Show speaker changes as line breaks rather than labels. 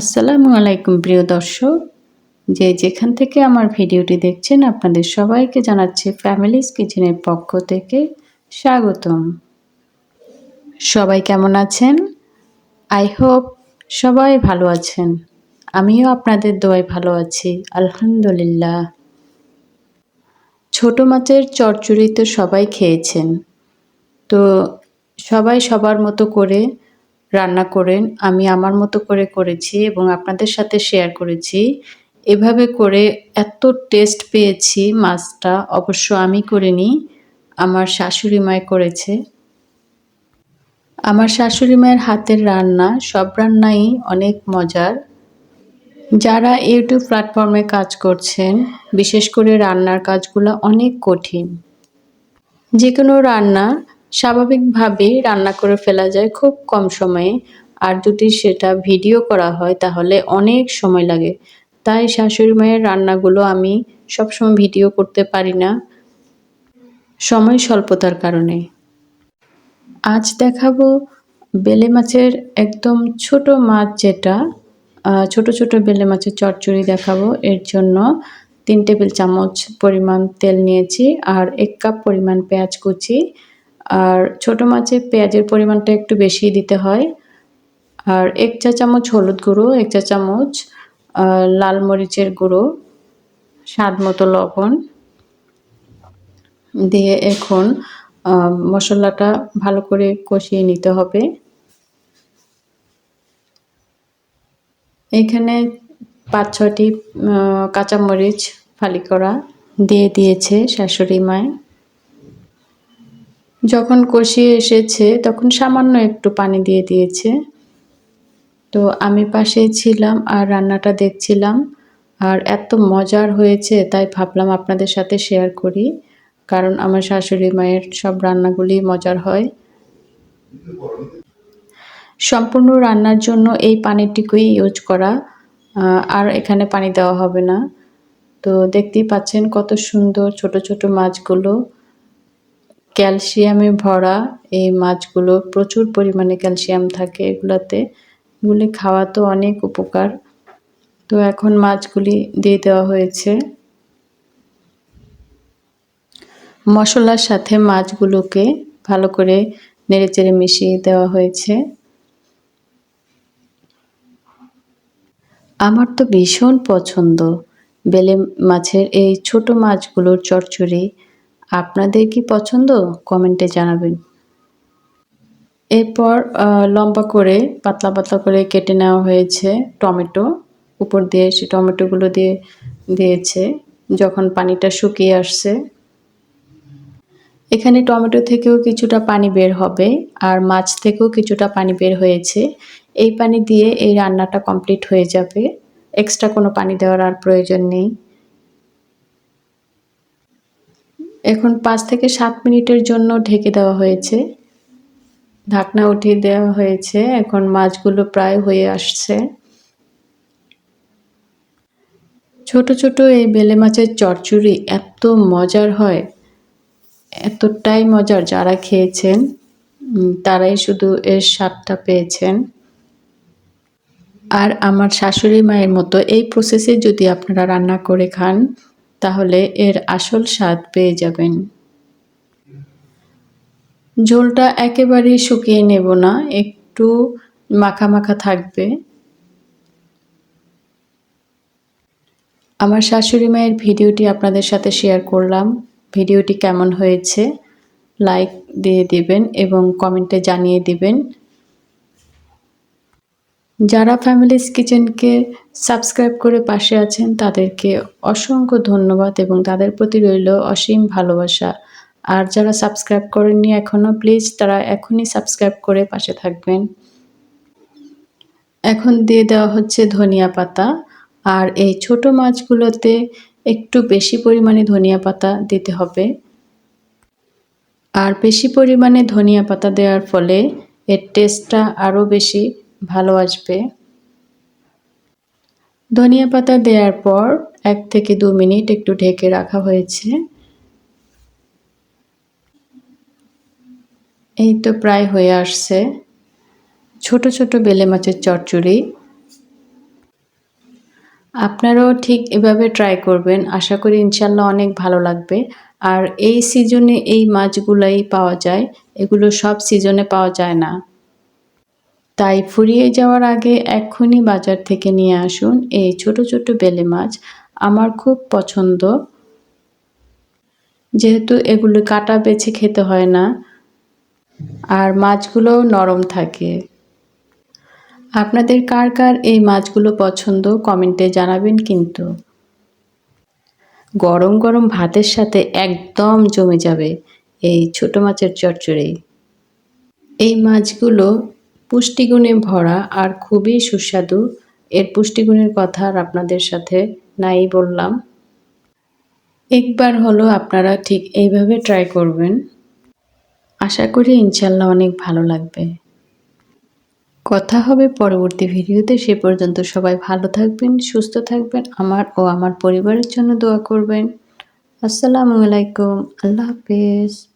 আসসালামু আলাইকুম প্রিয় দর্শক। যে যেখান থেকে আমার ভিডিওটি দেখছেন, আপনাদের সবাইকে জানাচ্ছি ফ্যামিলিজ কিচেনের পক্ষ থেকে স্বাগতম। সবাই কেমন আছেন? আই হোপ সবাই ভালো আছেন। আমিও আপনাদের দোয়ায় ভালো আছি, আলহামদুলিল্লাহ। ছোট মাছের চচ্চড়ি তো সবাই খেয়েছেন। তো সবাই সবার মতো করে রান্না করেন, আমি আমার মতো করে করেছি এবং আপনাদের সাথে শেয়ার করেছি। এভাবে করে এত টেস্ট পেয়েছি মাছটা, অবশ্য আমি করিনি, আমার শাশুড়ি মায় করেছে। আমার শাশুড়ি মায়ের হাতের রান্না, সব রান্নাই অনেক মজার। যারা ইউটিউব প্ল্যাটফর্মে কাজ করছেন, বিশেষ করে রান্নার কাজগুলো অনেক কঠিন। যে কোনো রান্না স্বাভাবিকভাবেই রান্না করে ফেলা যায় খুব কম সময়ে। আর যদি সেটা ভিডিও করা হয়, তাহলে অনেক সময় লাগে। তাই শাশুড়ি মায়ের রান্নাগুলো আমি সবসময় ভিডিও করতে পারি না। সময় স্বল্পতার কারণে। আজ দেখাবো বেলে মাছের একদম ছোট মাছ যেটা ছোট ছোট বেলে মাছের চচ্চড়ি দেখাবো। এর জন্য তিন টেবিল চামচ পরিমাণ তেল নিয়েছি আর এক কাপ পরিমাণ পেঁয়াজ কুচি। আর ছোট মাছে পেঁয়াজের পরিমাণটা একটু বেশি দিতে হয়। আর এক চা চামচ হলুদ গুঁড়ো, এক চা চামচ লাল মরিচের গুঁড়ো, স্বাদ মতো লবণ দিয়ে এখন মশলাটা ভালো করে কষিয়ে নিতে হবে। এখানে পাঁচ ছটি কাঁচামরিচ ফালি করা দিয়ে দিয়েছে শাশুড়ি মায়। যখন কষিয়ে এসেছে, তখন সামান্য একটু পানি দিয়ে দিয়েছে। তো আমি পাশে ছিলাম আর রান্নাটা দেখছিলাম। আর এত মজার হয়েছে, তাই ভাবলাম আপনাদের সাথে শেয়ার করি। কারণ আমার শাশুড়ি মায়ের সব রান্নাগুলি মজার হয়। সম্পূর্ণ রান্নার জন্য এই পানিটিকুই ইউজ করা। আর এখানে পানি দেওয়া হবে না। তো দেখতেই পাচ্ছেন কত সুন্দর ছোট ছোট মাছগুলো। ক্যালসিয়ামে ভরা এই মাছগুলো প্রচুর পরিমাণে ক্যালসিয়াম থাকে এগুলোতে। এগুলি খাওয়া তো অনেক উপকার। তো এখন মাছগুলি দিয়ে দেওয়া হয়েছে। মশলার সাথে মাছগুলোকে ভালো করে নেড়েচেড়ে মিশিয়ে দেওয়া হয়েছে। আমার তো ভীষণ পছন্দ বেলে মাছের এই ছোট মাছগুলোর চচ্চড়ি। আপনাদের কি পছন্দ? কমেন্টে জানাবেন। এরপর লম্বা করে, পাতলা পাতলা করে কেটে নেওয়া হয়েছে টমেটো। উপর দিয়ে সে টমেটোগুলো দিয়ে দিয়েছে, যখন পানিটা শুকিয়ে আসছে। এখানে টমেটো থেকেও কিছুটা পানি বের হবে আর মাছ থেকেও কিছুটা পানি বের হয়েছে। এই পানি দিয়ে এই রান্নাটা কমপ্লিট হয়ে যাবে। এক্সট্রা কোনো পানি দেওয়ার আর প্রয়োজন নেই। এখন পাঁচ থেকে সাত মিনিটের জন্য ঢেকে দেওয়া হয়েছে। ঢাকনা উঠিয়ে দেওয়া হয়েছে। এখন মাছগুলো প্রায় হয়ে আসছে। ছোট ছোট এই বেলে মাছের চচ্চড়ি এত মজার হয়, এতটাই মজার যারা খেয়েছেন তারাই শুধু এর স্বাদটা পেয়েছেন। আর আমার শাশুড়ি মায়ের মতো এই প্রসেসে যদি আপনারা রান্না করে খান তাহলে এর আসল স্বাদ পেয়ে যাবেন। ঝোলটা একেবারেই শুকিয়ে নেব না, একটু মাখা মাখা থাকবে। আমার শাশুড়ি মায়ের ভিডিওটি আপনাদের সাথে শেয়ার করলাম। ভিডিওটি কেমন হয়েছে, লাইক দিয়ে দিবেন এবং কমেন্টে জানিয়ে দিবেন। যারা ফ্যামিলিস কিচেনকে সাবস্ক্রাইব করে পাশে আছেন, তাদেরকে অসংখ্য ধন্যবাদ এবং তাদের প্রতি রইল অসীম ভালোবাসা। আর যারা সাবস্ক্রাইব করেননি এখনও প্লিজ তারা এখনই সাবস্ক্রাইব করে পাশে থাকবেন। এখন দিয়ে দেওয়া হচ্ছে ধনিয়া পাতা। আর এই ছোট মাছগুলোতে একটু বেশি পরিমাণে ধনিয়া পাতা দিতে হবে। আর বেশি পরিমাণে ধনিয়া পাতা দেওয়ার ফলে এর টেস্টটা আরও বেশি ভালো আসবে। ধনিয়া পাতা দেওয়ার পর এক থেকে দু মিনিট একটু ঢেকে রাখা হয়েছে। এই তো প্রায় হয়ে আসছে। ছোট ছোট বেলে মাছের চচ্চড়ি। আপনারাও ঠিক এভাবে ট্রাই করবেন। আশা করি ইনশাল্লাহ অনেক ভালো লাগবে। আর এই সিজনে এই মাছগুলাই পাওয়া যায়। এগুলো সব সিজনে পাওয়া যায় না। তাই ফুরিয়ে যাওয়ার আগে এক্ষুনি বাজার থেকে নিয়ে আসুন এই ছোট ছোট বেলে মাছ। আমার খুব পছন্দ। যেহেতু এগুলো কাটা বেছে খেতে হয় না, আর মাছগুলোও নরম থাকে। আপনাদের কার কার এই মাছগুলো পছন্দ কমেন্টে জানাবেন কিন্তু। গরম গরম ভাতের সাথে একদম জমে যাবে এই ছোট মাছের চচ্চড়ি। এই মাছগুলো পুষ্টিগুণে ভরা আর খুবই সুস্বাদু। এর পুষ্টিগুণের কথা আর আপনাদের সাথে নাই বললাম। একবার হলো আপনারা ঠিক এইভাবে ট্রাই করবেন। আশা করি ইনশাল্লাহ অনেক ভালো লাগবে। কথা হবে পরবর্তী ভিডিওতে। সে পর্যন্ত সবাই ভালো থাকবেন, সুস্থ থাকবেন। আমার ও আমার পরিবারের জন্য দোয়া করবেন। আসসালামু আলাইকুম। আল্লাহ হাফেজ।